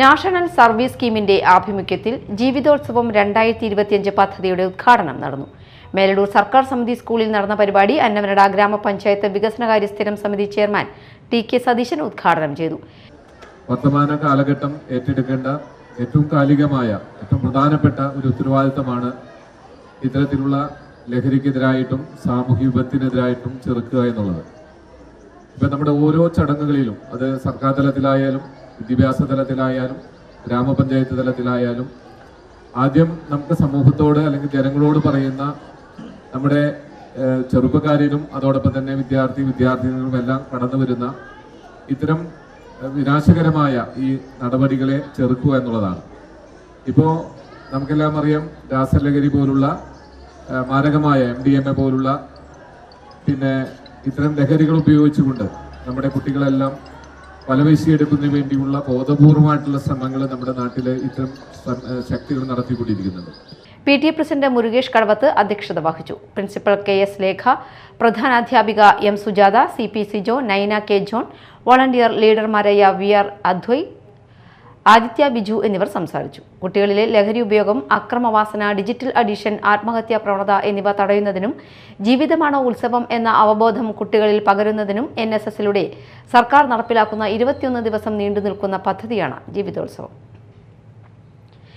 National service സ്കീമിന്റെ ആഭിമുഖ്യത്തിൽ ജീവിതോത്സവം രണ്ടായിരത്തി ഇരുപത്തിയഞ്ച് പദ്ധതിയുടെ ഉദ്ഘാടനം നടന്നു. മേലടൂർ സർക്കാർ സമിതി സ്കൂളിൽ നടന്ന പരിപാടി അന്നമനട ഗ്രാമപഞ്ചായത്ത് വികസനകാര്യ സ്ഥിരം സമിതി ചെയർമാൻ ടി കെ സതീശൻ ഉദ്ഘാടനം ചെയ്തു. വർത്തമാന കാലഘട്ടം ഏറ്റെടുക്കേണ്ട ഏറ്റവും കാലികമായ ഏറ്റവും പ്രധാനപ്പെട്ട ഒരു ഉത്തരവാദിത്തമാണ് ഇത്തരത്തിലുള്ള ലഹരിക്കെതിരായിട്ടും സാമൂഹ്യ വിപത്തിനെതിരായിട്ടും ചെറുക്കുക എന്നുള്ളത്. ഇപ്പം നമ്മുടെ ഓരോ ചടങ്ങുകളിലും അത് സർക്കാർ തലത്തിലായാലും വിദ്യാഭ്യാസ തലത്തിലായാലും ഗ്രാമപഞ്ചായത്ത് തലത്തിലായാലും ആദ്യം നമുക്ക് സമൂഹത്തോട് അല്ലെങ്കിൽ ജനങ്ങളോട് പറയുന്ന നമ്മുടെ ചെറുപ്പക്കാരിലും അതോടൊപ്പം തന്നെ വിദ്യാർത്ഥി വിദ്യാർത്ഥിനികളും എല്ലാം കടന്നു വരുന്ന ഇത്തരം വിനാശകരമായ ഈ നടപടികളെ ചെറുക്കുക എന്നുള്ളതാണ്. ഇപ്പോൾ നമുക്കെല്ലാം അറിയാം രാസലഹരി പോലുള്ള മാരകമായ എം ഡി എം എ പോലുള്ള പിന്നെ ഇത്തരം ലഹരികൾ ഉപയോഗിച്ചുകൊണ്ട് നമ്മുടെ കുട്ടികളെല്ലാം വലവീശിയെടുക്കുന്നതിന് വേണ്ടിയുള്ള ബോധപൂർവമായിട്ടുള്ള ശ്രമങ്ങൾ നമ്മുടെ നാട്ടിലെ ഇത്തരം ശക്തികൾ നടത്തിക്കൊണ്ടിരിക്കുന്നുണ്ട്. P T A president Murukesh Kadavath അധ്യക്ഷത വഹിച്ചു. Principal K S Lekha പ്രധാനാധ്യാപിക M Sujatha C P Sijo Naina K John volunteer ലീഡർമാരായ V R Advai Aditya Biju എന്നിവർ സംസാരിച്ചു. കുട്ടികളിലെ ലഹരി ഉപയോഗം അക്രമവാസന ഡിജിറ്റൽ അഡിഷൻ ആത്മഹത്യാ പ്രവണത എന്നിവ തടയുന്നതിനും ജീവിതമാണ് ഉത്സവം എന്ന അവബോധം കുട്ടികളിൽ പകരുന്നതിനും എൻ സർക്കാർ നടപ്പിലാക്കുന്ന ഇരുപത്തിയൊന്ന് ദിവസം നീണ്ടു നിൽക്കുന്ന പദ്ധതിയാണ് ജീവിതോത്സവം.